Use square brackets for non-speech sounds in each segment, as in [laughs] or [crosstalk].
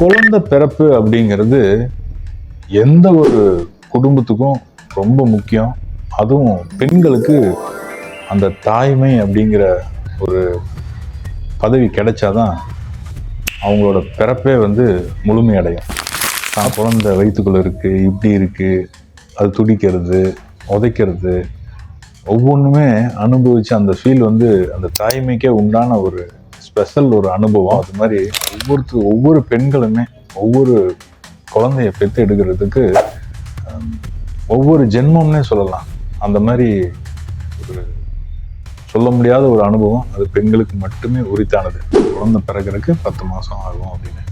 குழந்தை பிறப்பு அப்படிங்கிறது எந்த ஒரு குடும்பத்துக்கும் ரொம்ப முக்கியம். அதுவும் பெண்களுக்கு அந்த தாய்மை அப்படிங்கிற ஒரு பதவி கிடைச்சாதான் அவங்களோட பிறப்பே வந்து முழுமையடையும் தான் குழந்தை வயிற்றுக்குள்ள இருக்குது இப்படி இருக்குது அது துடிக்கிறது உதைக்கிறது. ஒவ்வொன்றுமே அனுபவித்து அந்த ஃபீல் வந்து அந்த தாய்மைக்கே உண்டான ஒரு ஸ்பெஷல் ஒரு அனுபவம். அது மாதிரி ஒவ்வொருத்தர் ஒவ்வொரு பெண்களுமே ஒவ்வொரு குழந்தைய பெற்று எடுக்கிறதுக்கு ஒவ்வொரு ஜென்மம்னே சொல்லலாம். அந்த மாதிரி ஒரு சொல்ல முடியாத ஒரு அனுபவம். அது பெண்களுக்கு மட்டுமே உரித்தானது. குழந்தை பிறகுறதுக்கு பத்து மாதம் ஆகும் அப்படின்னு.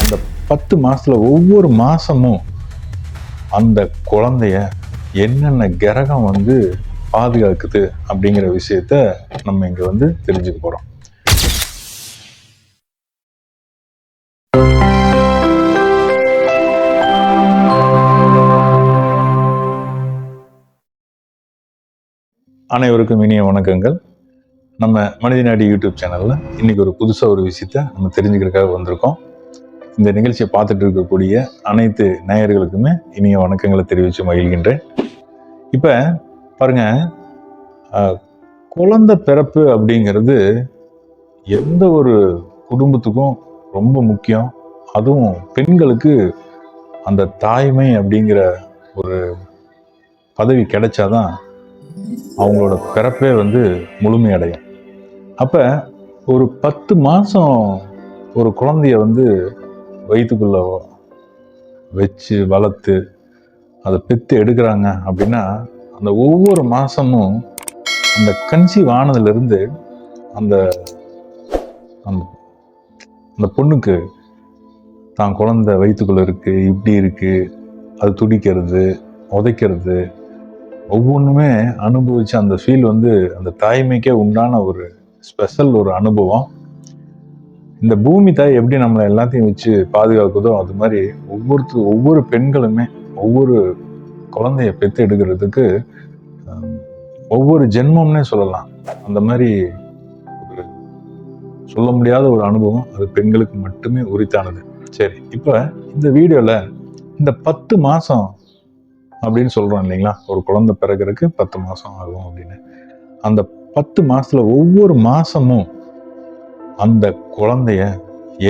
அந்த பத்து மாதத்தில் ஒவ்வொரு மாதமும் அந்த குழந்தைய என்னென்ன கிரகம் வந்து பாதுகாக்குது அப்படிங்கிற விஷயத்த நம்ம இங்கே வந்து தெரிஞ்சுக்க போகிறோம் அனைவருக்கும் இனிய வணக்கங்கள். நம்ம மனிதநாடி யூடியூப் சேனலில் இன்றைக்கி ஒரு புதுசாக ஒரு விஷயத்த நம்ம தெரிஞ்சுக்கிறதுக்காக வந்திருக்கோம். இந்த நிகழ்ச்சியை பார்த்துட்டு இருக்கக்கூடிய அனைத்து நேயர்களுக்குமே இனிய வணக்கங்களை தெரிவித்து மகிழ்கின்றேன். இப்போ பாருங்க குழந்த குழந்தை பிறப்பு அப்படிங்கிறது எந்த ஒரு குடும்பத்துக்கும் ரொம்ப முக்கியம். அதுவும் பெண்களுக்கு அந்த தாய்மை அப்படிங்கிற ஒரு பதவி கிடைச்சாதான் அவங்களோட பிறப்பே வந்து முழுமையடையும். அப்போ ஒரு பத்து மாதம் ஒரு குழந்தைய வந்து வயிற்றுக்குள்ள வச்சு வளர்த்து அதை பெற்று எடுக்கிறாங்க அப்படின்னா அந்த ஒவ்வொரு மாதமும் அந்த கன்சீவ் ஆனதுலேருந்து அந்த அந்த அந்த பொண்ணுக்கு தான் குழந்தை வயிற்றுக்குள்ளே இருக்குது இப்படி இருக்குது அது துடிக்கிறது உதைக்கிறது ஒவ்வொன்றுமே அனுபவித்த அந்த ஃபீல் வந்து அந்த தாய்மைக்கே உண்டான ஒரு ஸ்பெஷல் ஒரு அனுபவம். இந்த பூமி தாய் எப்படி நம்மளை எல்லாத்தையும் வச்சு பாதுகாக்குதோ அது மாதிரி ஒவ்வொருத்தர் ஒவ்வொரு பெண்களுமே ஒவ்வொரு குழந்தைய பெற்று எடுக்கிறதுக்கு ஒவ்வொரு ஜென்மம்னே சொல்லலாம். அந்த மாதிரி ஒரு சொல்ல முடியாத ஒரு அனுபவம் அது பெண்களுக்கு மட்டுமே உரித்தானது. சரி இப்போ இந்த வீடியோவில் இந்த பத்து மாதம் அப்படின்னு சொல்கிறோம் இல்லைங்களா? ஒரு குழந்தை பிறகுறதுக்கு பத்து மாதம் ஆகும் அப்படின்னு. அந்த பத்து மாதத்தில் ஒவ்வொரு மாதமும் அந்த குழந்தைய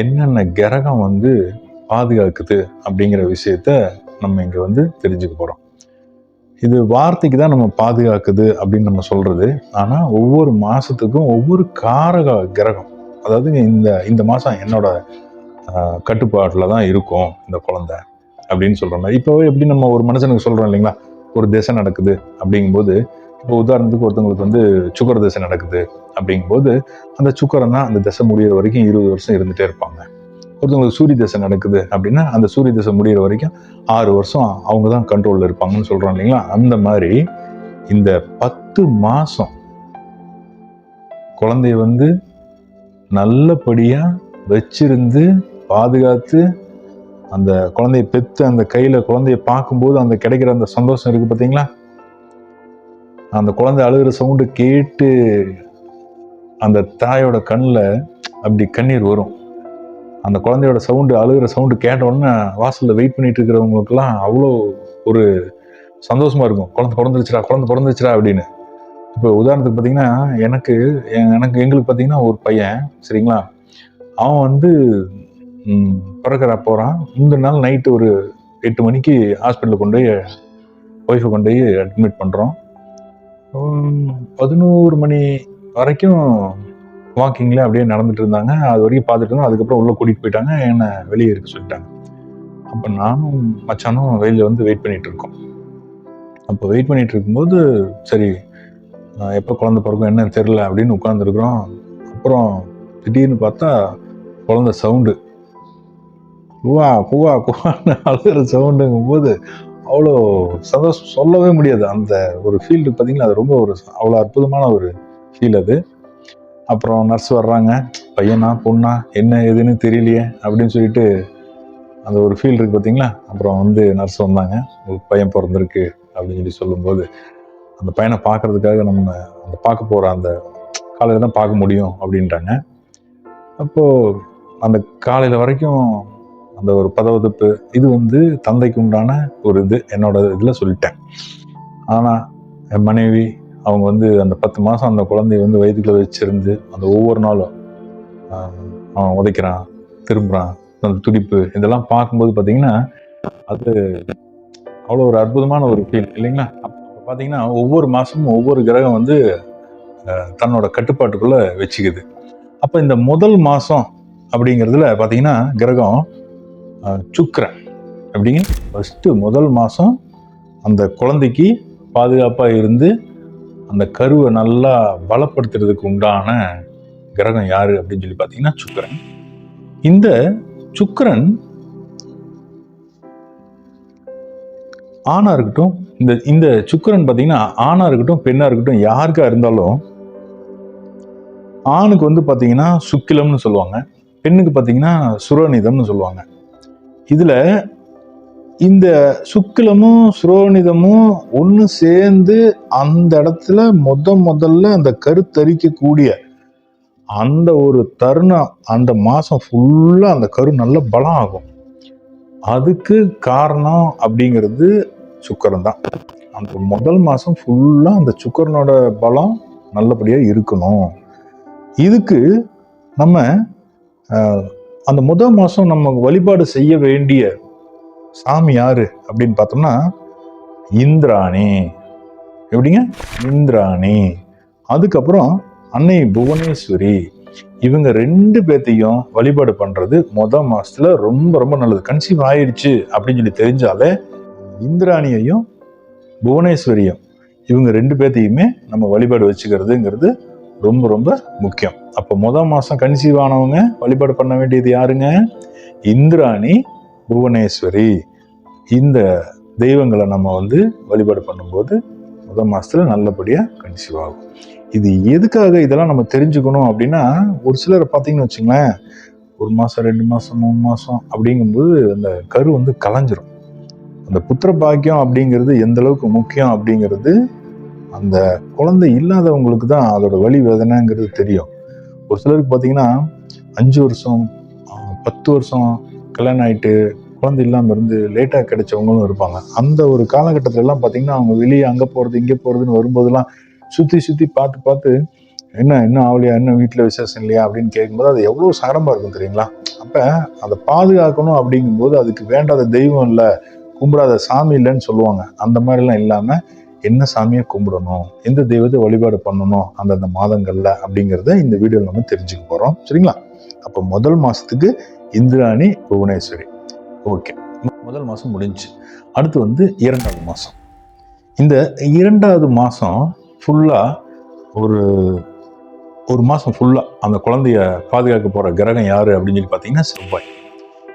என்னென்ன கிரகம் வந்து பாதுகாக்குது அப்படிங்கிற விஷயத்த நம்ம இங்கே வந்து தெரிஞ்சுக்க போகிறோம் இது வார்த்தைக்கு தான் நம்ம பாதுகாக்குது அப்படின்னு நம்ம சொல்கிறது ஆனால் ஒவ்வொரு மாதத்துக்கும் ஒவ்வொரு காரக கிரகம் அதாவது இந்த இந்த மாதம் என்னோட கட்டுப்பாட்டில் தான் இருக்கும் இந்த குழந்தை. அப்படின்னு சொல்கிறோம்ல இப்போவே எப்படி நம்ம ஒரு மனுஷனுக்கு சொல்றோம் இல்லைங்களா? ஒரு திசை நடக்குது அப்படிங்கும்போது இப்போ உதாரணத்துக்கு ஒருத்தவங்களுக்கு வந்து சுக்கர திசை நடக்குது அப்படிங்கும்போது அந்த சுக்கரன்னா அந்த திசை முடியிற வரைக்கும் இருபது வருஷம் இருந்துட்டே இருப்பாங்க. ஒருத்தவங்களுக்கு சூரிய திசை நடக்குது அப்படின்னா அந்த சூரிய திசை முடியிற வரைக்கும் ஆறு வருஷம் அவங்க தான் கண்ட்ரோலில் இருப்பாங்கன்னு சொல்கிறோம் இல்லைங்களா? அந்த மாதிரி இந்த பத்து மாசம் குழந்தைய வந்து நல்லபடியா வச்சிருந்து பாதுகாத்து அந்த குழந்தைய பெற்று அந்த கையில் குழந்தைய பார்க்கும்போது அந்த கிடைக்கிற அந்த சந்தோஷம் இருக்குது பார்த்தீங்களா? அந்த குழந்தை அழுகிற சவுண்டு கேட்டு அந்த தாயோட கண்ணில் அப்படி கண்ணீர் வரும். அந்த குழந்தையோட சவுண்டு அழுகிற சவுண்டு கேட்ட உடனே வாசலில் வெயிட் பண்ணிட்டு இருக்கிறவங்களுக்குலாம் அவ்வளோ ஒரு சந்தோஷமாக இருக்கும். குழந்தை பிறந்துருச்சுடா குழந்தை பிறந்துருச்சுடா அப்படின்னு. இப்போ உதாரணத்துக்கு பார்த்தீங்கன்னா எனக்கு எ- எனக்கு எங்களுக்கு பார்த்தீங்கன்னா ஒரு பையன் சரிங்களா? அவன் வந்து பிறக்கிற போகிறான் முந்தின நாள் நைட்டு ஒரு எட்டு மணிக்கு ஹாஸ்பிட்டலில் கொண்டு போய் ஒய்ஃபை கொண்டு போய் அட்மிட் பண்ணுறோம் பதினோரு மணி வரைக்கும் வாக்கிங்கில் அப்படியே நடந்துட்டு இருந்தாங்க. அது வரைக்கும் பார்த்துட்டு இருந்தோம். அதுக்கப்புறம் உள்ளே கூட்டிகிட்டு போயிட்டாங்க. என்னை வெளியே இருக்க சொல்லிட்டாங்க. அப்போ நானும் மச்சானும் வெளியில் வந்து வெயிட் பண்ணிகிட்டு இருக்கோம். அப்போ வெயிட் பண்ணிட்டு இருக்கும்போது சரி எப்போ குழந்த பிறக்கும் என்னன்னு தெரில அப்படின்னு உட்காந்துருக்குறோம் அப்புறம் திடீர்னு பார்த்தா குழந்த சவுண்டு குவா குவா குவான்னு [laughs] அழுகிற சவுண்டுங்கும் போது அவ்வளோ சந்தோஷம். சொல்லவே முடியாது. அந்த ஒரு ஃபீல்டு பார்த்தீங்களா அது ரொம்ப ஒரு அவ்வளோ அற்புதமான ஒரு ஃபீல் அது. அப்புறம் நர்ஸ் வர்றாங்க. பையனா பொண்ணா என்ன ஏதுன்னு தெரியலையே அப்படின்னு சொல்லிட்டு அந்த ஒரு ஃபீல் இருக்கு பார்த்தீங்களா? அப்புறம் வந்து நர்ஸ் வந்தாங்க. உங்களுக்கு பையன் பிறந்திருக்கு அப்படின்னு சொல்லி சொல்லும்போது அந்த பையனை பார்க்கறதுக்காக நம்ம அந்த பார்க்க போகிற அந்த காலையில் தான் பார்க்க முடியும் அப்படின்ட்டாங்க அப்போது அந்த காலையில் வரைக்கும் அந்த ஒரு பதவதப்பு இது வந்து தந்தைக்கு உண்டான ஒரு இது என்னோட இதில் சொல்லிட்டேன். ஆனால் என் மனைவி அவங்க வந்து அந்த பத்து மாதம் அந்த குழந்தைய வந்து வயிற்றுக்குள்ள வச்சிருந்து அந்த ஒவ்வொரு நாளும் அவன் உதைக்கிறான் திரும்புகிறான் அந்த துடிப்பு இதெல்லாம் பார்க்கும்போது பார்த்தீங்கன்னா அது அவ்வளோ ஒரு அற்புதமான ஒரு ஃபீல் இல்லைங்களா? அப்போ பார்த்தீங்கன்னா ஒவ்வொரு மாதமும் ஒவ்வொரு கிரகம் வந்து தன்னோட கட்டுப்பாட்டுக்குள்ளே வச்சுக்குது. அப்போ இந்த முதல் மாதம் அப்படிங்கிறதுல பார்த்தீங்கன்னா கிரகம் சுக்ரன் அப்படிங்க. ஃபஸ்ட்டு முதல் மாதம் அந்த குழந்தைக்கு பாதுகாப்பாக இருந்து அந்த கருவை நல்லா பலப்படுத்துறதுக்கு உண்டான கிரகம் யார் அப்படின்னு சொல்லி பார்த்தீங்கன்னா சுக்கரன். இந்த சுக்கிரன் ஆணாக இருக்கட்டும் இந்த இந்த சுக்கிரன் பார்த்தீங்கன்னா ஆணாக இருக்கட்டும் பெண்ணாக இருக்கட்டும் யாருக்காக இருந்தாலும் ஆணுக்கு வந்து பார்த்தீங்கன்னா சுக்கிலம்னு சொல்லுவாங்க. பெண்ணுக்கு பார்த்தீங்கன்னா சுரநிதம்னு சொல்லுவாங்க. இதில் இந்த சுக்கிலமும் சுரோனிதமும் ஒன்று சேர்ந்து அந்த இடத்துல முத முதல்ல அந்த கருத்தரிக்கக்கூடிய அந்த ஒரு தருணம் அந்த மாதம் ஃபுல்லாக அந்த கரு நல்ல பலம் ஆகும். அதுக்கு காரணம் அப்படிங்கிறது சுக்கரன் தான். அந்த முதல் மாதம் ஃபுல்லாக அந்த சுக்கரனோட பலம் நல்லபடியாக இருக்கணும். இதுக்கு நம்ம அந்த முதல் மாதம் நம்ம வழிபாடு செய்ய வேண்டிய சாமி யாரு அப்படின்னு பார்த்தோம்னா இந்திராணி. எப்படிங்க? இந்திராணி. அதுக்கப்புறம் அன்னை புவனேஸ்வரி. இவங்க ரெண்டு பேர்த்தையும் வழிபாடு பண்ணுறது முத மாதத்தில் ரொம்ப ரொம்ப நல்லது. கன்சீவ் ஆயிடுச்சு அப்படின்னு சொல்லி தெரிஞ்சாலே இந்திராணியையும் புவனேஸ்வரியும் இவங்க ரெண்டு பேர்த்தையுமே நம்ம வழிபாடு வச்சுக்கிறதுங்கிறது ரொம்ப ரொம்ப முக்கியம். அப்போ முத மாதம் கன்சீவ் ஆனவங்க வழிபாடு பண்ண வேண்டியது யாருங்க? இந்திராணி புவனேஸ்வரி. இந்த தெய்வங்களை நம்ம வந்து வழிபாடு பண்ணும்போது முதல் மாதத்தில் நல்லபடியாக கன்சீவ் ஆகும் இது எதுக்காக இதெல்லாம் நம்ம தெரிஞ்சுக்கணும் அப்படின்னா ஒரு சிலரை பார்த்தீங்கன்னு வச்சுங்களேன் ஒரு மாதம் ரெண்டு மாதம் மூணு மாதம் அப்படிங்கும்போது அந்த கரு வந்து கலைஞ்சிரும். அந்த புத்திர பாக்கியம் அப்படிங்கிறது எந்த அளவுக்கு முக்கியம் அப்படிங்கிறது அந்த குழந்தை இல்லாதவங்களுக்கு தான் அதோட வழி வேதனைங்கிறது தெரியும். ஒரு சிலருக்கு பார்த்தீங்கன்னா அஞ்சு வருஷம் பத்து வருஷம் கல்யாணம் ஆகிட்டு குழந்தை இல்லாமல் இருந்து லேட்டாக கிடைச்சவங்களும் இருப்பாங்க. அந்த ஒரு காலகட்டத்திலலாம் பார்த்தீங்கன்னா அவங்க வெளியே அங்கே போகிறது இங்கே போகிறதுன்னு வரும்போதெல்லாம் சுற்றி சுற்றி பார்த்து பார்த்து என்ன இன்னும் ஆகலையா என்ன வீட்டில் விசேஷம் இல்லையா? அப்படின்னு கேட்கும்போது அது எவ்வளோ சங்கடமாக இருக்கும் தெரியுங்களா? அப்போ அதை பாதுகாக்கணும் அப்படிங்கும்போது அதுக்கு வேண்டாத தெய்வம் இல்லை கும்பிடாத சாமி இல்லைன்னு சொல்லுவாங்க. அந்த மாதிரிலாம் இல்லாமல் என்ன சாமியை கும்பிடணும் எந்த தெய்வத்தை வழிபாடு பண்ணணும் அந்தந்த மாதங்கள்ல அப்படிங்கிறத இந்த வீடியோவில் நம்ம தெரிஞ்சுக்க போகிறோம் சரிங்களா? அப்போ முதல் மாதத்துக்கு இந்திராணி புவனேஸ்வரி. ஓகே. முதல் மாதம் முடிஞ்சு. அடுத்து வந்து இரண்டாவது மாதம் இந்த இரண்டாவது மாதம் ஃபுல்லாக ஒரு ஒரு மாதம் ஃபுல்லாக அந்த குழந்தைய பாதுகாக்க போகிற கிரகம் யார் அப்படின்னு சொல்லி பார்த்தீங்கன்னா செவ்வாய்.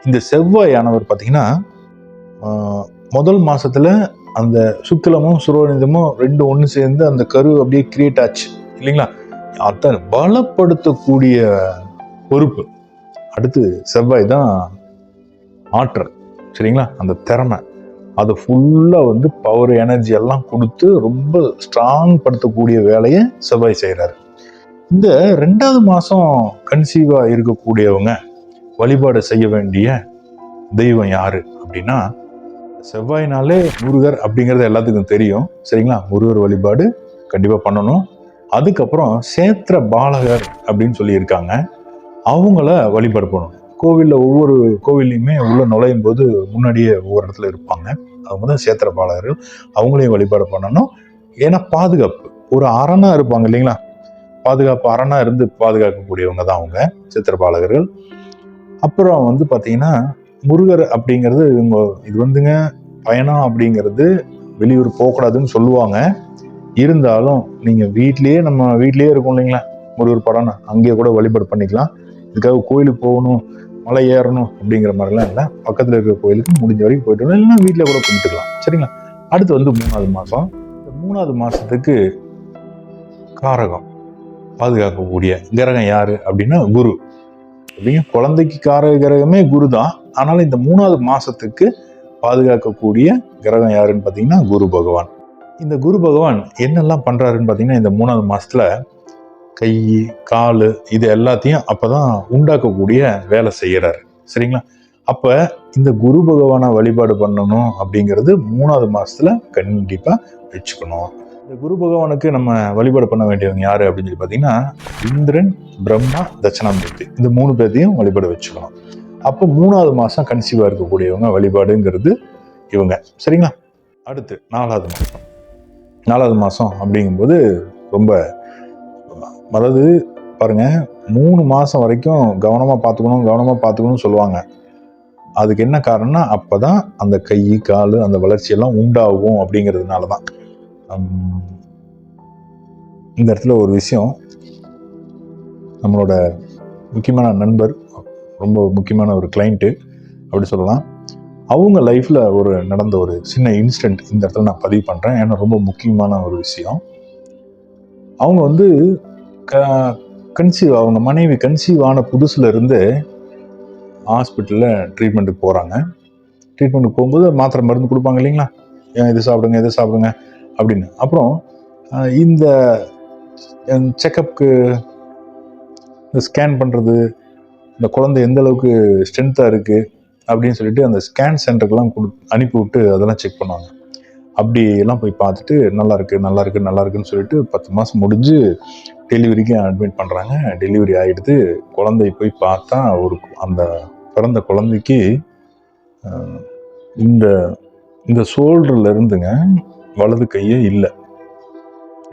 இந்த செவ்வாய் ஆனவர் பார்த்தீங்கன்னா முதல் மாதத்தில் அந்த சுக்கிலமும் சுரோனிதமும் ரெண்டு ஒன்று சேர்ந்து அந்த கரு அப்படியே கிரியேட் ஆச்சு. இல்லைங்களா? அத்தனை பலப்படுத்தக்கூடிய பொறுப்பு. அடுத்து செவ்வாய் தான் ஆற்றல். சரிங்களா? அந்த திறமை. அதை ஃபுல்லாக வந்து பவர் எனர்ஜி எல்லாம் கொடுத்து ரொம்ப ஸ்ட்ராங் படுத்தக்கூடிய வேலையை செவ்வாய் செய்கிறாரு இந்த ரெண்டாவது மாதம் கன்சீவாக இருக்கக்கூடியவங்க வழிபாடு செய்ய வேண்டிய தெய்வம் யாரு அப்படின்னா செவ்வாய்னாலே முருகர் அப்படிங்கிறது எல்லாத்துக்கும் தெரியும். சரிங்களா? முருகர் வழிபாடு கண்டிப்பாக பண்ணணும். அதுக்கப்புறம் சேத்திர பாலகர் அப்படின்னு சொல்லியிருக்காங்க. அவங்கள வழிபாடு பண்ணணும். கோவிலில் ஒவ்வொரு கோவில்லையுமே உள்ளே நுழையும் போது முன்னாடியே ஒவ்வொரு இடத்துல இருப்பாங்க. அவங்க தான் சேத்திர பாலகர்கள். அவங்களையும் வழிபாடு பண்ணணும். ஏன்னா பாதுகாப்பு. ஒரு அரணாக இருப்பாங்க இல்லைங்களா? பாதுகாப்பு அரணாக இருந்து பாதுகாக்கக்கூடியவங்க தான் அவங்க சேத்திர பாலகர்கள். அப்புறம் வந்து பார்த்தீங்கன்னா முருகர் அப்படிங்கிறது இவங்க இது வந்துங்க பயணம் அப்படிங்கிறது வெளியூர் போகக்கூடாதுன்னு சொல்லுவாங்க. இருந்தாலும் நீங்கள் வீட்லேயே நம்ம வீட்லேயே இருக்கோம் இல்லைங்களா? முருகர் படம்னா. அங்கேயே கூட வழிபாடு பண்ணிக்கலாம். இதுக்காக கோயிலுக்கு போகணும் மலை ஏறணும் அப்படிங்கிற மாதிரிலாம் இல்லை. பக்கத்தில் இருக்கிற கோயிலுக்கு முடிஞ்ச வரைக்கும் போயிட்டு வரணும். இல்லைன்னா வீட்டில் கூட கும்பிட்டுக்கலாம். சரிங்களா? அடுத்து வந்து மூணாவது மாதம் இந்த மூணாவது மாதத்துக்கு காரகம். பாதுகாக்கக்கூடிய கிரகம் யார் அப்படின்னா குரு. அப்படிங்க குழந்தைக்கு காரக கிரகமே குரு தான் ஆனாலும் இந்த மூணாவது மாதத்துக்கு பாதுகாக்கக்கூடிய கிரகம் யாருன்னு பார்த்தீங்கன்னா குரு பகவான். இந்த குரு பகவான் என்னெல்லாம் பண்ணுறாருன்னு பார்த்தீங்கன்னா இந்த மூணாவது மாதத்தில் கை கால் இது எல்லாத்தையும் அப்போ தான் உண்டாக்கக்கூடிய வேலை செய்கிறாரு சரிங்களா? அப்போ இந்த குரு பகவானை வழிபாடு பண்ணணும் அப்படிங்கிறது மூணாவது மாதத்தில் கண்டிப்பாக வச்சுக்கணும். இந்த குரு பகவானுக்கு நம்ம வழிபாடு பண்ண வேண்டியவங்க யார் அப்படின்னு சொல்லி பார்த்தீங்கன்னா இந்திரன் பிரம்மா தட்சணாமூர்த்தி. இந்த மூணு பேர்த்தையும் வழிபாடு வச்சுக்கணும். அப்போ மூணாவது மாதம் கன்சீவாக இருக்கக்கூடியவங்க வழிபாடுங்கிறது இவங்க. சரிங்களா? அடுத்து நாலாவது மாதம் நாலாவது மாதம் அப்படிங்கும்போது ரொம்ப அதாவது பாருங்கள் மூணு மாதம் வரைக்கும் கவனமாக பார்த்துக்கணும் கவனமாக பார்த்துக்கணும்னு சொல்லுவாங்க. அதுக்கு என்ன காரணம்னா அப்போ தான் அந்த கை கால் அந்த வளர்ச்சியெல்லாம் உண்டாகும் அப்படிங்கிறதுனால தான். இந்த இடத்துல ஒரு விஷயம் நம்மளோட முக்கியமான நண்பர் ரொம்ப முக்கியமான ஒரு கிளைண்ட்டு அப்படி சொல்லலாம். அவங்க லைஃப்பில் ஒரு நடந்த ஒரு சின்ன இன்ஸ்டன்ட் இந்த இடத்துல நான் பதிவு பண்ணுறேன் ஏன்னா ரொம்ப முக்கியமான ஒரு விஷயம். அவங்க வந்து க கன்சீவ் அவங்க மனைவி கன்சீவ் ஆன புதுசுல இருந்து ஹாஸ்பிட்டலில் ட்ரீட்மெண்ட்டுக்கு போகிறாங்க ட்ரீட்மெண்ட்டுக்கு போகும்போது மாத்திரை மருந்து கொடுப்பாங்க இல்லைங்களா? ஏன் இது சாப்பிடுங்க இதை சாப்பிடுங்க அப்படின்னு. அப்புறம் இந்த செக்கப்புக்கு இந்த ஸ்கேன் பண்ணுறது இந்த குழந்தை எந்த அளவுக்கு ஸ்ட்ரென்த்தாக இருக்குது அப்படின்னு சொல்லிட்டு அந்த ஸ்கேன் சென்டருக்கெலாம் கொடு அனுப்பி விட்டு அதெல்லாம் செக் பண்ணுவாங்க. அப்படி எல்லாம் போய் பார்த்துட்டு நல்லா இருக்கு நல்லா இருக்கு நல்லா இருக்குன்னு சொல்லிட்டு பத்து மாதம் முடிஞ்சு டெலிவரிக்கு அட்மிட் பண்ணுறாங்க டெலிவரி ஆகிடுது குழந்தை போய் பார்த்தா ஒரு அந்த பிறந்த குழந்தைக்கு இந்த இந்த ஷோல்டர்ல இருந்துங்க வலது கையே இல்லை.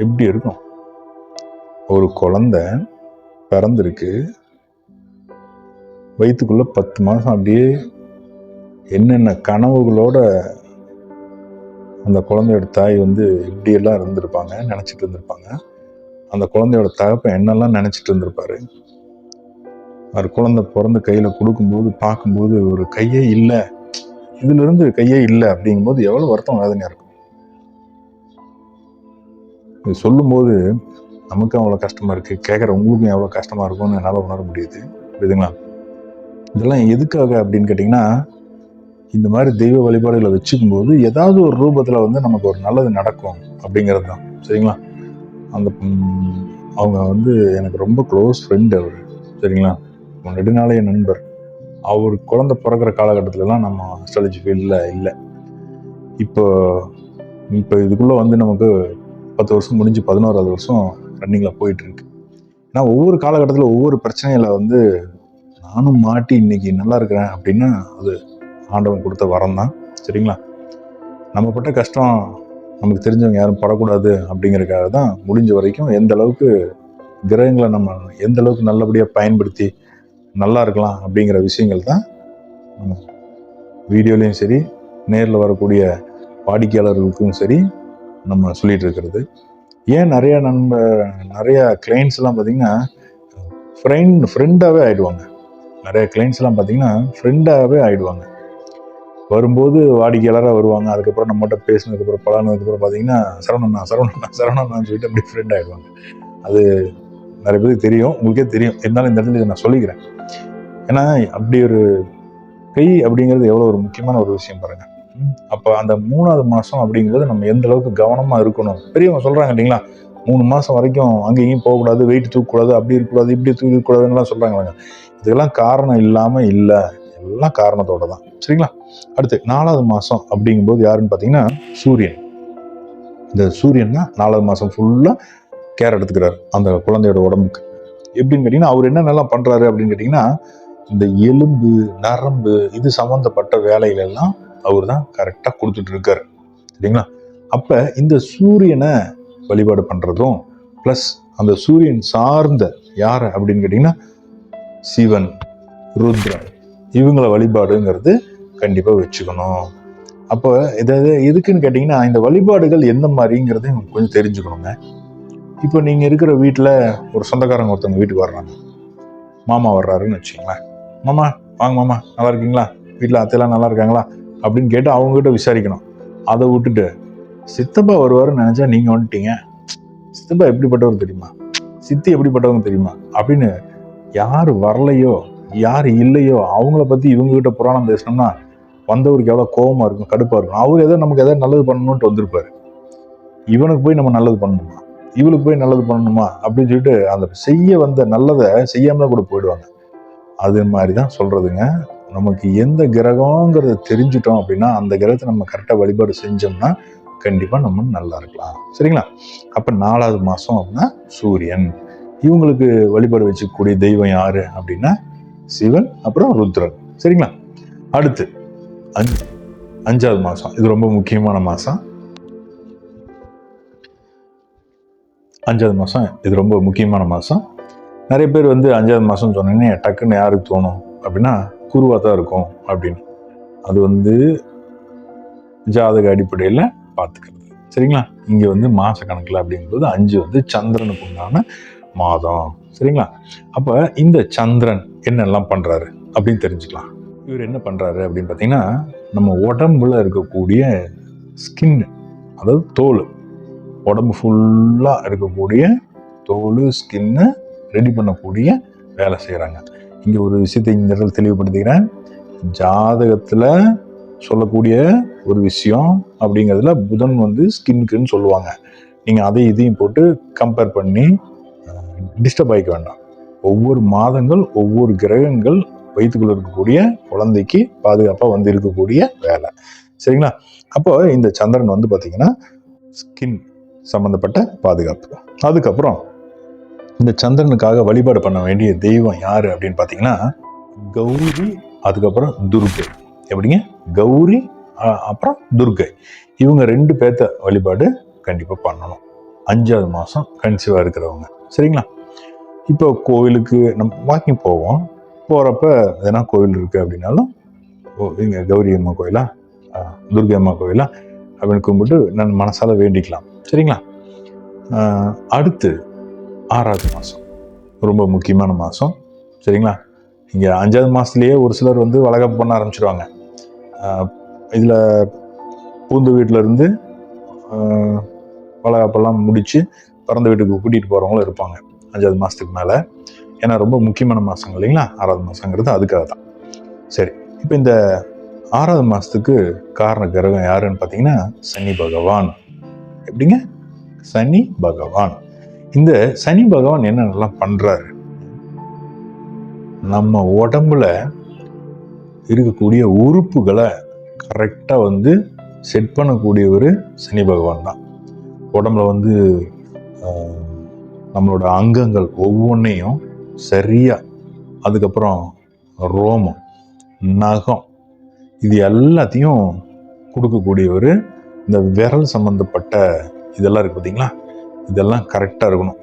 எப்படி இருக்கும்? ஒரு குழந்தை பிறந்திருக்கு வயிற்றுக்குள்ளே பத்து மாதம் அப்படியே என்னென்ன கனவுகளோட அந்த குழந்தையோட தாய் வந்து இப்படியெல்லாம் இருந்திருப்பாங்க நினச்சிட்டு இருந்திருப்பாங்க. அந்த குழந்தையோட தகப்பன் என்னெல்லாம் நினச்சிட்டு இருந்திருப்பாரு? அவர் குழந்தை பிறந்து கையில் கொடுக்கும்போது பார்க்கும்போது ஒரு கையே இல்லை. இதிலிருந்து கையே இல்லை அப்படிங்கும்போது எவ்வளோ வருத்தம் வேதனையாக இருக்கும். இது சொல்லும்போது நமக்கும் அவ்வளோ கஷ்டமாக இருக்குது கேட்குற உங்களுக்கும் எவ்வளோ கஷ்டமாக இருக்கும்னு என்னால் உணர முடியுது. புரியுதுங்களா? இதெல்லாம் எதுக்காக அப்படின்னு கேட்டிங்கன்னா இந்த மாதிரி தெய்வ வழிபாடுகளை வச்சுக்கும் போது ஏதாவது ஒரு ரூபத்தில் வந்து நமக்கு ஒரு நல்லது நடக்கும் அப்படிங்கிறது தான் சரிங்களா? அந்த அவங்க வந்து எனக்கு ரொம்ப க்ளோஸ் ஃப்ரெண்ட் அவர். சரிங்களா? நெடுநாளைய நண்பர். அவர் குழந்தை பிறக்கிற காலகட்டத்திலலாம் நம்ம அஸ்ட்ராலஜி ஃபீல்டில் இல்லை. இப்போ இப்போ இதுக்குள்ளே வந்து நமக்கு பத்து வருஷம் முடிஞ்சு பதினோராவது வருஷம் ரன்னிங்கில் போயிட்டுருக்கு ஏன்னா ஒவ்வொரு காலகட்டத்தில் ஒவ்வொரு பிரச்சனைகளை வந்து நானும் மாட்டி இன்னைக்கு நல்லா இருக்கிறேன் அப்படின்னா அது ஆண்டவன் கொடுத்த வரம் தான் சரிங்களா? நம்ம பட்ட கஷ்டம் நமக்கு தெரிஞ்சவங்க யாரும் படக்கூடாது அப்படிங்கிறதுக்காக தான் முடிஞ்ச வரைக்கும் எந்த அளவுக்கு கிரகங்களை நம்ம எந்த அளவுக்கு நல்லபடியாக பயன்படுத்தி நல்லா இருக்கலாம் அப்படிங்கிற விஷயங்கள் தான் நம்ம வீடியோலையும் சரி நேரில் வரக்கூடிய வாடிக்கையாளர்களுக்கும் சரி நம்ம சொல்லிகிட்டு இருக்கிறது. ஏன் நிறையா நண்ப நிறையா கிளைண்ட்ஸ்லாம் பார்த்திங்கன்னா ஃப்ரெண்ட் ஃப்ரெண்டாகவே ஆகிடுவாங்க நிறைய கிளைண்ட்ஸ்லாம் பார்த்தீங்கன்னா ஃப்ரெண்டாகவே ஆகிடுவாங்க வரும்போது வாடிக்கையாளராக வருவாங்க. அதுக்கப்புறம் நம்மகிட்ட பேசினதுக்கப்புறம் பழகினதுக்கப்புறம் பார்த்தீங்கன்னா சரவணண்ணா சரவணண்ணா சரவணண்ணான்னு சொல்லிட்டு அப்படியே ஃப்ரெண்ட் ஆயிடுவாங்க. அது நிறைய பேருக்கு தெரியும். உங்களுக்கே தெரியும். இருந்தாலும் இந்த இடத்துல இதை நான் சொல்லிக்கிறேன். ஏன்னா அப்படி ஒரு கை அப்படிங்கிறது எவ்வளோ ஒரு முக்கியமான ஒரு விஷயம் பாருங்கள் அப்போ அந்த மூணாவது மாதம் அப்படிங்கிறது நம்ம எந்த அளவுக்கு கவனமாக இருக்கணும்? பெரியவங்க சொல்கிறாங்க இல்லைங்களா? மூணு மாதம் வரைக்கும் அங்கேயும் போகக்கூடாது வெயிட் தூக்கக்கூடாது அப்படி இருக்கக்கூடாது இப்படி தூக்கக்கூடாதுன்னுலாம் சொல்கிறாங்க இதுக்கெல்லாம் காரணம் இல்லாமல் இல்லை. எல்லாம் காரணத்தோட தான் சரிங்களா? அடுத்து நாலாவது மாதம் அப்படிங்கும்போது யாருன்னு பார்த்தீங்கன்னா சூரியன். இந்த சூரியன்னா நாலாவது மாதம் ஃபுல்லாக கேர் எடுத்துக்கிறார். அந்த குழந்தையோட உடம்புக்கு. எப்படின்னு கேட்டிங்கன்னா அவர் என்னென்னலாம் பண்ணுறாரு அப்படின்னு கேட்டிங்கன்னா இந்த எலும்பு நரம்பு இது சம்மந்தப்பட்ட வேலையிலெல்லாம் அவர் தான் கரெக்டாக கொடுத்துட்டு இருக்காரு சரிங்களா? அப்போ இந்த சூரியனை வழிபாடு பண்ணுறதும் ப்ளஸ் அந்த சூரியன் சார்ந்த யார் அப்படின்னு கேட்டிங்கன்னா சிவன் ருத்ரன் இவங்களை வழிபாடுங்கிறது கண்டிப்பாக வச்சுக்கணும். அப்போ இதாவது எதுக்குன்னு கேட்டிங்கன்னா இந்த வழிபாடுகள் எந்த மாதிரிங்கிறத உங்களுக்கு கொஞ்சம் தெரிஞ்சுக்கணுங்க. இப்போ நீங்கள் இருக்கிற வீட்டில் ஒரு சொந்தக்காரங்க ஒருத்தவங்க வீட்டுக்கு வர்றாங்க. மாமா வர்றாருன்னு வச்சுங்களேன் மாமா வாங்க மாமா நல்லா இருக்கீங்களா? வீட்டில் அத்தையெல்லாம் நல்லா இருக்காங்களா? அப்படின்னு கேட்டு அவங்ககிட்ட விசாரிக்கணும். அதை விட்டுட்டு சித்தப்பா வருவாருன்னு நினச்சா நீங்கள் வந்துட்டீங்க. சித்தப்பா எப்படிப்பட்டவர் தெரியுமா? சித்தி எப்படிப்பட்டவங்க தெரியுமா? அப்படின்னு யார் வரலையோ யார் இல்லையோ அவங்கள பற்றி இவங்ககிட்ட புராணம் பேசினோம்னா வந்தவருக்கு எவ்வளோ கோபமாக இருக்கும் கடுப்பாக இருக்கும். அவர் ஏதோ நமக்கு எதாவது நல்லது பண்ணணும்ட்டு வந்திருப்பார். இவனுக்கு போய் நம்ம நல்லது பண்ணணுமா? இவளுக்கு போய் நல்லது பண்ணணுமா? அப்படின்னு சொல்லிட்டு அந்த செய்ய வந்த நல்லதை செய்யாமல் கூட போயிடுவாங்க. அது மாதிரி தான் சொல்கிறதுங்க நமக்கு எந்த கிரகங்கிறத தெரிஞ்சுட்டோம் அப்படின்னா அந்த கிரகத்தை நம்ம கரெக்டாக வழிபாடு செஞ்சோம்னா கண்டிப்பாக நம்ம நல்லா இருக்கலாம். சரிங்களா? அப்போ நாலாவது மாதம் அப்படின்னா சூரியன். இவங்களுக்கு வழிபாடு வச்சுக்கூடிய தெய்வம் யாரு அப்படின்னா சிவன் அப்புறம் ருத்ரன். சரிங்களா? அடுத்து அஞ்சு அஞ்சாவது மாதம் இது ரொம்ப முக்கியமான மாதம் அஞ்சாவது மாதம் இது ரொம்ப முக்கியமான மாதம் நிறைய பேர் வந்து அஞ்சாவது மாதம் சொன்னோன்னே டக்குன்னு யாருக்கு தோணும் அப்படின்னா குருவாக தான் இருக்கும் அப்படின்னு. அது வந்து ஜாதக அடிப்படையில் பார்த்துக்கிறது. சரிங்களா? இங்கே வந்து மாத கணக்கில் அப்படிங்கும்போது அஞ்சு வந்து சந்திரனுக்கு உண்டான மாதம். சரிங்களா? அப்போ இந்த சந்திரன் என்னெல்லாம் பண்ணுறாரு அப்படின்னு தெரிஞ்சுக்கலாம். இவர் என்ன பண்ணுறாரு அப்படின்னு பார்த்தீங்கன்னா நம்ம உடம்புல இருக்கக்கூடிய ஸ்கின் அதாவது தோல் உடம்பு ஃபுல்லாக இருக்கக்கூடிய தோல் ஸ்கின்னு ரெடி பண்ணக்கூடிய வேலை செய்கிறாங்க இங்கே ஒரு விஷயத்தை இந்த இடத்துல தெளிவுபடுத்திக்கிறேன். ஜாதகத்தில் சொல்லக்கூடிய ஒரு விஷயம் அப்படிங்கிறதுல புதன் வந்து ஸ்கின்னுக்குன்னு சொல்லுவாங்க. நீங்கள் அதை இதையும் போட்டு கம்பேர் பண்ணி டிஸ்டர்ப் ஆகிக்க வேண்டாம். ஒவ்வொரு மாதங்கள் ஒவ்வொரு கிரகங்கள் வயிற்றுக்குள்ள இருக்கக்கூடிய குழந்தைக்கு பாதுகாப்பாக வந்து இருக்கக்கூடிய வேலை. சரிங்களா? அப்போ இந்த சந்திரன் வந்து பார்த்தீங்கன்னா ஸ்கின் சம்மந்தப்பட்ட பாதுகாப்பு. அதுக்கப்புறம் இந்த சந்திரனுக்காக வழிபாடு பண்ண வேண்டிய தெய்வம் யார் அப்படின்னு பார்த்தீங்கன்னா கௌரி அதுக்கப்புறம் துர்கை எப்படிங்க? கௌரி அப்புறம் துர்கை இவங்க ரெண்டு பேர்த்த வழிபாடு கண்டிப்பாக பண்ணணும். அஞ்சாவது மாதம் கன்சீவாக இருக்கிறவங்க. சரிங்களா? இப்போ கோவிலுக்கு நம்ம வாக்கிங் போவோம். போகிறப்ப எதனா கோவில் இருக்குது அப்படின்னாலும் ஓ இங்கே கௌரி அம்மா கோயிலா? துர்கை அம்மா கோயிலா? அப்படின்னு கும்பிட்டு நான் மனசால் வேண்டிக்கலாம். சரிங்களா? அடுத்து ஆறாவது மாதம் ரொம்ப முக்கியமான மாதம் சரிங்களா? இங்கே அஞ்சாவது மாதத்துலேயே ஒரு சிலர் வந்து வளகாப்பு பண்ண ஆரம்பிச்சிருவாங்க. இதில் பூந்து வீட்டில் இருந்து வளகாப்பெல்லாம் முடித்து பிறந்த வீட்டுக்கு கூட்டிகிட்டு போகிறவங்களும் இருப்பாங்க. அஞ்சாவது மாதத்துக்கு மேலே. ஏன்னா ரொம்ப முக்கியமான மாதம் இல்லைங்களா? ஆறாவது மாதங்கிறது அதுக்காக தான் சரி இப்போ இந்த ஆறாவது மாதத்துக்கு காரண கிரகம் யாருன்னு பார்த்தீங்கன்னா சனி பகவான். எப்படிங்க? சனி பகவான். இந்த சனி பகவான் என்னென்னலாம் பண்ணுறாரு நம்ம உடம்புல இருக்கக்கூடிய உறுப்புகளை கரெக்டாக வந்து செட் பண்ணக்கூடிய ஒரு சனி பகவான் தான். உடம்புல வந்து நம்மளோட அங்கங்கள் ஒவ்வொன்றையும் சரியாக அதுக்கப்புறம் ரோமம் நகம் இது எல்லாத்தையும் கொடுக்கக்கூடிய ஒரு இந்த விரல் சம்மந்தப்பட்ட இதெல்லாம் இருக்குது பார்த்தீங்களா இதெல்லாம் கரெக்டாக இருக்கணும்.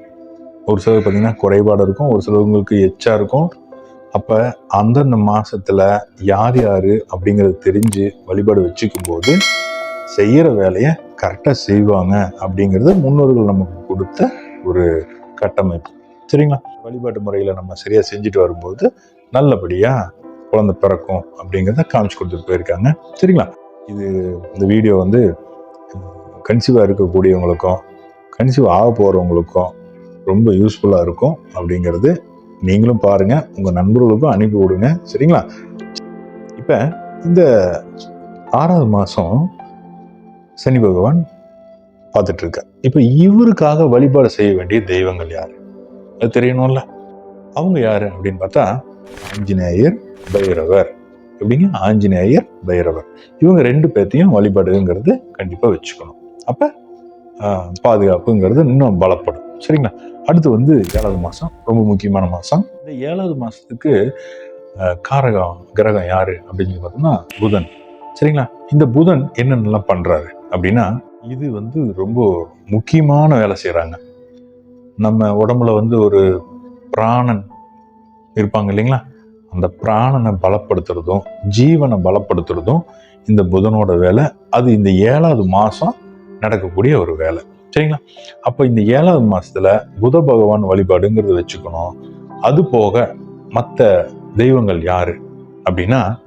ஒரு சிலர் பார்த்திங்கன்னா குறைபாடு இருக்கும் ஒரு சிலவங்களுக்கு எச்சா இருக்கும். அப்போ அந்தந்த மாதத்தில் யார் யார் அப்படிங்கிறது தெரிஞ்சு வழிபாடு வச்சுக்கும் போது செய்கிற வேலையை கரெக்டாக செய்வாங்க அப்படிங்கிறது முன்னோர்கள் நமக்கு கொடுத்த ஒரு கட்டமைப்பு. சரிங்களா? வழிபாட்டு முறையில் நம்ம சரியாக செஞ்சுட்டு வரும்போது நல்லபடியாக குழந்தை பிறக்கும் அப்படிங்கிறத காமிச்சு கொடுத்துட்டு போயிருக்காங்க. சரிங்களா? இது இந்த வீடியோ வந்து கன்சீவாக இருக்கக்கூடியவங்களுக்கும் கன்சீவ் ஆக போகிறவங்களுக்கும் ரொம்ப யூஸ்ஃபுல்லாக இருக்கும் அப்படிங்கிறது நீங்களும் பாருங்கள் உங்கள் நண்பர்களுக்கும் அனுப்பி விடுங்க. சரிங்களா? இப்போ இந்த ஆறாவது மாதம் சனி பகவான் பார்த்துட்டு இருக்கார் இப்போ இவருக்காக வழிபாடு செய்ய வேண்டிய தெய்வங்கள் யார்? அது தெரியணும்ல. அவங்க யாரு அப்படின்னு பார்த்தா ஆஞ்சநேயர் பைரவர். எப்படிங்க? ஆஞ்சநேயர் பைரவர். இவங்க ரெண்டு பேர்த்தையும் வழிபாடுங்கிறது கண்டிப்பாக வச்சுக்கணும். அப்போ பாதுகாப்புங்கிறது இன்னும் பலப்படும். சரிங்களா? அடுத்து வந்து ஏழாவது மாதம் ரொம்ப முக்கியமான மாதம் இந்த ஏழாவது மாதத்துக்கு காரகம் கிரகம் யார் அப்படின்னு சொல்லி பார்த்தோம்னா புதன். சரிங்களா? இந்த புதன் என்னென்னலாம் பண்ணுறாரு அப்படின்னா இது வந்து ரொம்ப முக்கியமான வேலை செய்கிறாங்க நம்ம உடம்புல வந்து ஒரு பிராணன் இருப்பாங்க இல்லைங்களா? அந்த பிராணனை பலப்படுத்துறதும் ஜீவனை பலப்படுத்துறதும் இந்த புதனோட வேலை. அது இந்த ஏழாவது மாதம் நடக்கக்கூடிய ஒரு வேலை. சரிங்களா? அப்போ இந்த ஏழாவது மாதத்தில் புத பகவான் வழிபாடுங்கிறத வச்சுக்கணும். அது போக மற்ற தெய்வங்கள் யார்? அப்படின்னா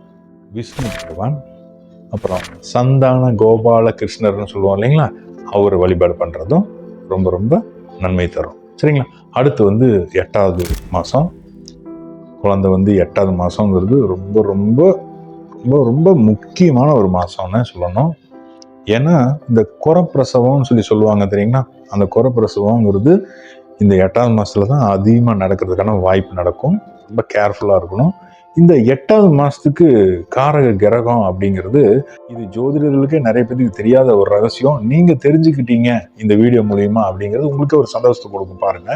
விஷ்ணு பகவான் அப்புறம் சந்தான கோபால கிருஷ்ணர்னு சொல்லுவோம் இல்லைங்களா? அவரை வழிபாடு பண்ணுறதும் ரொம்ப ரொம்ப நன்மை தரும். சரிங்களா? அடுத்து வந்து எட்டாவது மாதம் குழந்தை வந்து எட்டாவது மாதங்கிறது ரொம்ப ரொம்ப ரொம்ப ரொம்ப முக்கியமான ஒரு மாதம்னு சொல்லணும். ஏன்னா இந்த குறப்பிரசவம்னு சொல்லி சொல்லுவாங்க தெரியுங்களா? அந்த குறப்பிரசவங்கிறது இந்த எட்டாவது மாதத்தில் தான் அதிகமாக நடக்கிறதுக்கான வாய்ப்பு நடக்கும். ரொம்ப கேர்ஃபுல்லாக இருக்கணும். இந்த எட்டாவது மாதத்துக்கு காரக கிரகம் அப்படிங்கிறது இது ஜோதிடர்களுக்கே நிறைய பேருக்கு தெரியாத ஒரு ரகசியம். நீங்கள் தெரிஞ்சுக்கிட்டீங்க இந்த வீடியோ மூலியமா அப்படிங்கிறது உங்களுக்கு ஒரு சந்தோஷத்தை கொடுக்கும் பாருங்க.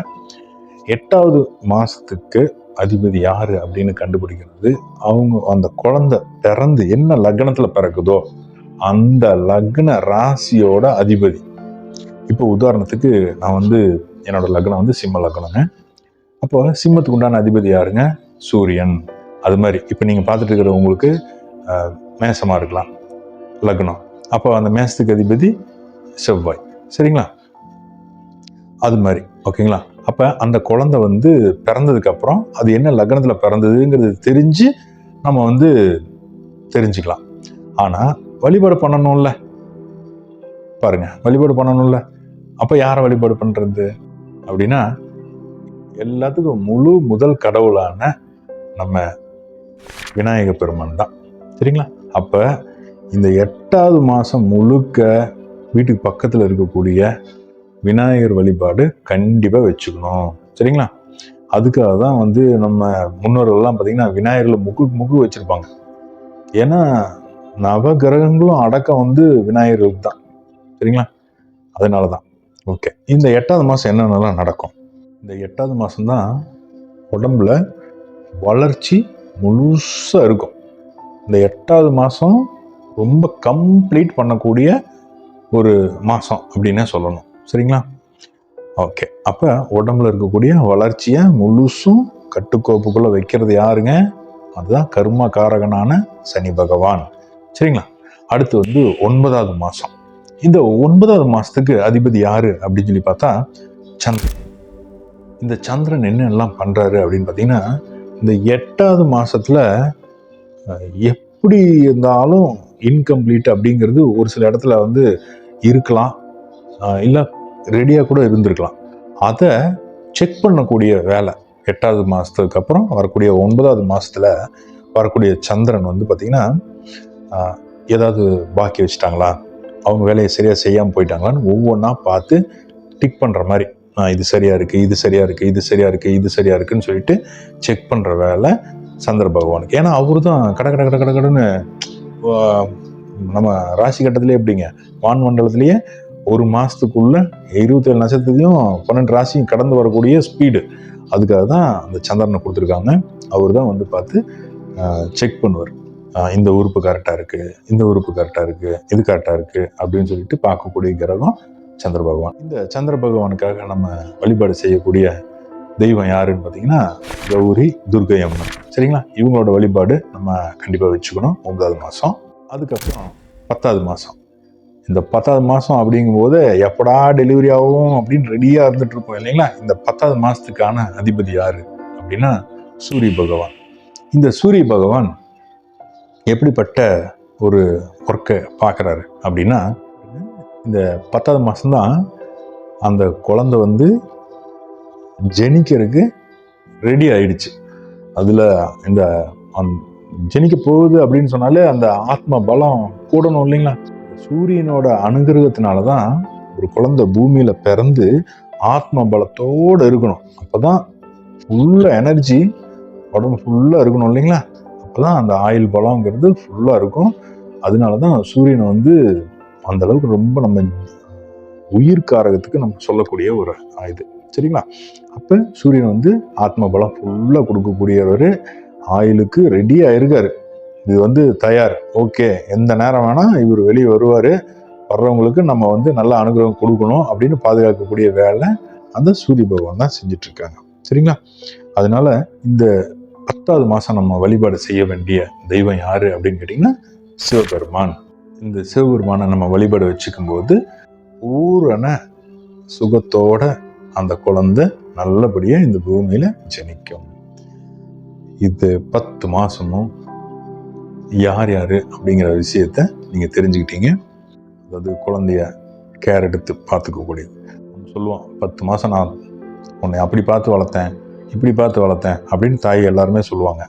எட்டாவது மாதத்துக்கு அதிபதி யார் அப்படின்னு கண்டுபிடிக்கிறது அவங்க அந்த குழந்தை பிறந்து என்ன லக்னத்தில் பிறக்குதோ அந்த லக்ன ராசியோட அதிபதி. இப்போ உதாரணத்துக்கு நான் வந்து என்னோட லக்னம் வந்து சிம்ம லக்னங்க. அப்போ சிம்மத்துக்கு உண்டான அதிபதி யாருங்க? சூரியன். அது மாதிரி. இப்போ நீங்கள் பார்த்துட்டு இருக்கிற உங்களுக்கு மேசமாக இருக்கலாம். லக்னம். அப்போ அந்த மேசத்துக்கு அதிபதி செவ்வாய். சரிங்களா? அது மாதிரி. ஓகேங்களா? அப்போ அந்த குழந்தை வந்து பிறந்ததுக்கப்புறம் அது என்ன லக்னத்தில் பிறந்ததுங்கிறது தெரிஞ்சு நம்ம வந்து தெரிஞ்சுக்கலாம். ஆனால் வழிபாடு பண்ணணும்ல? பாருங்கள் வழிபாடு பண்ணணும்ல? அப்போ யாரை வழிபாடு பண்ணுறது அப்படின்னா எல்லாத்துக்கும் முழு முதல் கடவுளான நம்ம விநாயக பெருமான் தான். சரிங்களா? அப்போ இந்த எட்டாவது மாதம் முழுக்க வீட்டுக்கு பக்கத்தில் இருக்கக்கூடிய விநாயகர் வழிபாடு கண்டிப்பாக வச்சுக்கணும். சரிங்களா? அதுக்காக தான் வந்து நம்ம முன்னோர்கள்லாம் பார்த்திங்கன்னா விநாயகரில் முக்கு முக்கு வச்சுருப்பாங்க. ஏன்னா நவ கிரகங்களும் அடக்கம் வந்து விநாயகர்களுக்கு தான். சரிங்களா? அதனால தான். ஓகே. இந்த எட்டாவது மாதம் என்னென்னலாம் நடக்கும்? இந்த எட்டாவது மாதம்தான் உடம்புல வளர்ச்சி முழுசாக இருக்கும். இந்த எட்டாவது மாதம் ரொம்ப கம்ப்ளீட் பண்ணக்கூடிய ஒரு மாதம் அப்படின்னே சொல்லணும். சரிங்களா? ஓகே அப்போ உடம்புல இருக்கக்கூடிய வளர்ச்சியை முழுசும் கட்டுக்கோப்புக்குள்ளே வைக்கிறது யாருங்க? அதுதான் கர்ம காரகனான சனி பகவான். சரிங்களா? அடுத்து வந்து ஒன்பதாவது மாதம் இந்த ஒன்பதாவது மாதத்துக்கு அதிபதி யார் அப்படின்னு சொல்லி பார்த்தா சந்திரன். இந்த சந்திரன் என்னெல்லாம் பண்ணுறாரு அப்படின்னு பார்த்தீங்கன்னா இந்த எட்டாவது மாதத்தில் எப்படி இருந்தாலும் இன்கம்ப்ளீட் அப்படிங்கிறது ஒரு சில இடத்துல வந்து இருக்கலாம். இல்லை ரெடியாக கூட இருந்திருக்கலாம். அதை செக் பண்ணக்கூடிய வேலை எட்டாவது மாதத்துக்கு அப்புறம் வரக்கூடிய ஒன்பதாவது மாதத்தில் வரக்கூடிய சந்திரன் வந்து பார்த்திங்கன்னா ஏதாவது பாக்கி வச்சுட்டாங்களா? அவங்க வேலையை சரியாக செய்யாமல் போயிட்டாங்களான்னு ஒவ்வொன்றா பார்த்து டிக் பண்ணுற மாதிரி. இது சரியா இருக்கு இது சரியா இருக்கு இது சரியா இருக்கு இது சரியா இருக்குன்னு சொல்லிட்டு செக் பண்ற வேலை சந்திர பகவானுக்கு. ஏன்னா அவரு தான் கட கட கட கட கடன்னு நம்ம ராசி கட்டத்திலே எப்படிங்க? வான் மண்டலத்திலேயே ஒரு மாதத்துக்குள்ள இருபத்தேழு நட்சத்திரத்தையும் பன்னெண்டு ராசியும் கடந்து வரக்கூடிய ஸ்பீடு அதுக்காக தான் அந்த சந்திரனை கொடுத்துருக்காங்க. அவர் தான் வந்து பார்த்து செக் பண்ணுவார். இந்த உறுப்பு கரெக்டாக இருக்குது இந்த உறுப்பு கரெக்டாக இருக்குது இது கரெக்டாக இருக்குது அப்படின்னு சொல்லிட்டு பார்க்கக்கூடிய கிரகம் சந்திர பகவான். இந்த சந்திர பகவானுக்காக நம்ம வழிபாடு செய்யக்கூடிய தெய்வம் யாருன்னு பார்த்தீங்கன்னா கௌரி துர்கை அம்மன் சரிங்களா? இவங்களோட வழிபாடு நம்ம கண்டிப்பாக வச்சுக்கணும். ஒன்பதாவது மாதம் அதுக்கப்புறம் பத்தாவது மாதம் இந்த பத்தாவது மாதம் அப்படிங்கும்போது எப்படா டெலிவரி ஆகும் அப்படின்னு ரெடியாக இருந்துட்டு இருப்போம் இல்லைங்களா? இந்த பத்தாவது மாதத்துக்கான அதிபதி யார்? அப்படின்னா சூரிய பகவான். இந்த சூரிய பகவான் எப்படிப்பட்ட ஒரு ஒர்க்கை பார்க்குறாரு அப்படின்னா இந்த பத்தாவது மாதம்தான் அந்த குழந்தை வந்து ஜெனிக்கிறதுக்கு ரெடி ஆயிடுச்சு. அதில் இந்த அந் ஜெனிக்க போகுது அப்படின்னு சொன்னாலே அந்த ஆத்ம பலம் கூடணும் இல்லைங்களா? சூரியனோட அனுகிரகத்தினால தான் ஒரு குழந்தை பூமியில் பிறந்து ஆத்ம பலத்தோடு இருக்கணும். அப்போ தான் ஃபுல்லாக எனர்ஜி உடம்பு ஃபுல்லாக இருக்கணும் இல்லைங்களா? அப்போ தான் அந்த ஆயில் பலங்கிறது ஃபுல்லாக இருக்கும். அதனால தான் சூரியனை வந்து அந்த அளவுக்கு ரொம்ப நம்ம உயிர்காரகத்துக்கு நம்ம சொல்லக்கூடிய ஒரு இது. சரிங்களா? அப்போ சூரியன் வந்து ஆத்ம பலம் ஃபுல்லாக கொடுக்கக்கூடியவர் ஆயிலுக்கு ரெடியாக இருக்காரு. இது வந்து தயார். ஓகே. எந்த நேரம் வேணால் இவர் வெளியே வருவார். வர்றவங்களுக்கு நம்ம வந்து நல்ல அனுகிரகம் கொடுக்கணும் அப்படின்னு பாதுகாக்கக்கூடிய வேலை அந்த சூரிய பகவான் தான் செஞ்சுட்டு இருக்காங்க சரிங்களா? அதனால இந்த பத்தாவது மாதம் நம்ம வழிபாடு செய்ய வேண்டிய தெய்வம் யாரு அப்படின்னு கேட்டிங்கன்னா சிவபெருமான். இந்த சிவபெருமானை நம்ம வழிபாடு வச்சுக்கும் போது பூரண சுகத்தோட அந்த குழந்தை நல்லபடியாக இந்த பூமியில் ஜனிக்கும். இது பத்து மாதமும் யார் யார் அப்படிங்கிற விஷயத்த நீங்கள் தெரிஞ்சுக்கிட்டீங்க. அதாவது குழந்தைய கேர் எடுத்து பார்த்துக்கக்கூடியது. நம்ம சொல்லுவோம் பத்து மாதம் நான் உன்னை அப்படி பார்த்து வளர்த்தேன் இப்படி பார்த்து வளர்த்தேன் அப்படின்னு தாய் எல்லாருமே சொல்லுவாங்க.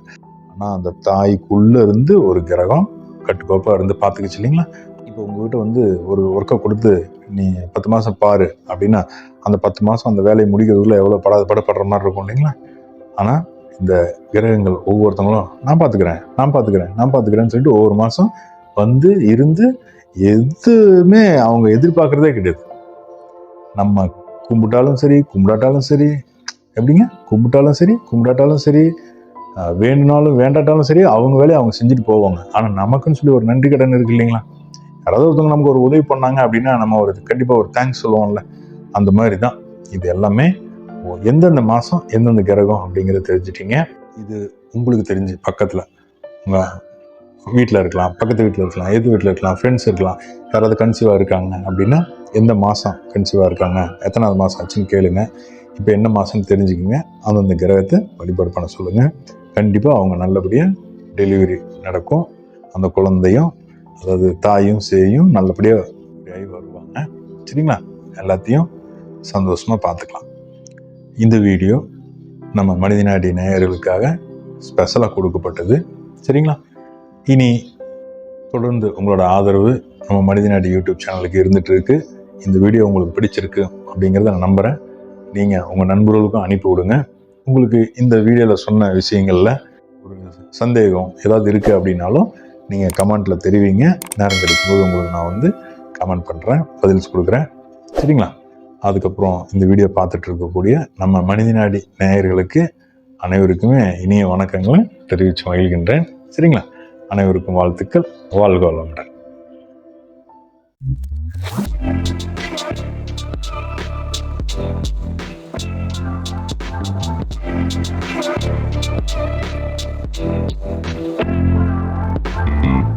ஆனால் அந்த தாய்க்குள்ளே இருந்து ஒரு கிரகம் கட்டுக்கோப்பாக இருந்து பார்த்துக்கிச்சு இல்லைங்களா? இப்போ உங்ககிட்ட வந்து ஒரு ஒர்க்கை கொடுத்து நீ பத்து மாதம் பாரு அப்படின்னா அந்த பத்து மாதம் அந்த வேலையை முடிக்கிறதுக்குள்ள எவ்வளோ படாத படப்படுற மாதிரி இருக்கும் இல்லைங்களா? ஆனால் இந்த கிரகங்கள் ஒவ்வொருத்தவங்களும் நான் பார்த்துக்கிறேன் நான் பார்த்துக்கிறேன் நான் பார்த்துக்கிறேன்னு சொல்லிட்டு ஒவ்வொரு மாதம் வந்து இருந்து எதுவுமே அவங்க எதிர்பார்க்குறதே கிடையாது. நம்ம கும்பிட்டாலும் சரி கும்பிடாட்டாலும் சரி எப்படிங்க? கும்பிட்டாலும் சரி கும்பிடாட்டாலும் சரி வேணும்னாலும் வேணுனாலும் வேண்டாட்டாலும் சரி அவங்க வேலையை அவங்க செஞ்சுட்டு போவாங்க. ஆனால் நமக்குன்னு சொல்லி ஒரு நன்றி கடன் இருக்கு இல்லைங்களா? யாராவது ஒருத்தவங்க நமக்கு ஒரு உதவி பண்ணாங்க அப்படின்னா நம்ம ஒரு கண்டிப்பாக ஒரு தேங்க்ஸ் சொல்லுவோம்ல. அந்த மாதிரி தான் இது எல்லாமே எந்தெந்த மாதம் எந்தெந்த கிரகம் அப்படிங்கிறத தெரிஞ்சிட்டிங்க. இது உங்களுக்கு தெரிஞ்சு பக்கத்தில். உங்கள் வீட்டில் இருக்கலாம் பக்கத்து வீட்டில் இருக்கலாம் எது வீட்டில் இருக்கலாம் ஃப்ரெண்ட்ஸ் இருக்கலாம். யாராவது கன்சீவாக இருக்காங்க அப்படின்னா எந்த மாதம் கன்சீவாக இருக்காங்க எத்தனாவது மாதம் ஆச்சுன்னு கேளுங்க. இப்போ என்ன மாதம்னு தெரிஞ்சுக்கோங்க. அந்தந்த கிரகத்தை வழிபாடு பண்ண சொல்லுங்கள் கண்டிப்பாக அவங்க நல்லபடியாக டெலிவரி நடக்கும். அந்த குழந்தையும் அதாவது தாயும் சேயும் நல்லபடியாக ஆகி வருவாங்க. சரிங்களா? எல்லாத்தையும் சந்தோஷமாக பார்த்துக்கலாம். இந்த வீடியோ நம்ம மனிதநாடி நேயர்களுக்காக ஸ்பெஷலாக கொடுக்கப்பட்டது. சரிங்களா? இனி தொடர்ந்து உங்களோட ஆதரவு நம்ம மனிதநாடி யூடியூப் சேனலுக்கு இருந்துகிட்டு இருக்கு. இந்த வீடியோ உங்களுக்கு பிடிச்சிருக்கு அப்படிங்கிறத நான் நம்புகிறேன் நீங்கள் உங்கள் நண்பர்களுக்கும் அனுப்பி விடுங்க. உங்களுக்கு இந்த வீடியோவில் சொன்ன விஷயங்களில் ஒரு சந்தேகம் ஏதாவது இருக்குது அப்படின்னாலும் நீங்கள் கமெண்ட்டில் தெரிவிங்க. நேரம் கிடைக்கும்போது உங்களுக்கு நான் வந்து கமெண்ட் பண்ணுறேன் பதில்ஸ் கொடுக்குறேன் சரிங்களா? அதுக்கப்புறம் இந்த வீடியோ பார்த்துட்டு இருக்கக்கூடிய நம்ம மனிதநாடி நேயர்களுக்கு அனைவருக்குமே இனிய வணக்கங்களை தெரிவித்து மகிழ்கின்றேன். சரிங்களா? அனைவருக்கும் வாழ்த்துக்கள். வாழ்க வளமுடன். Thank you.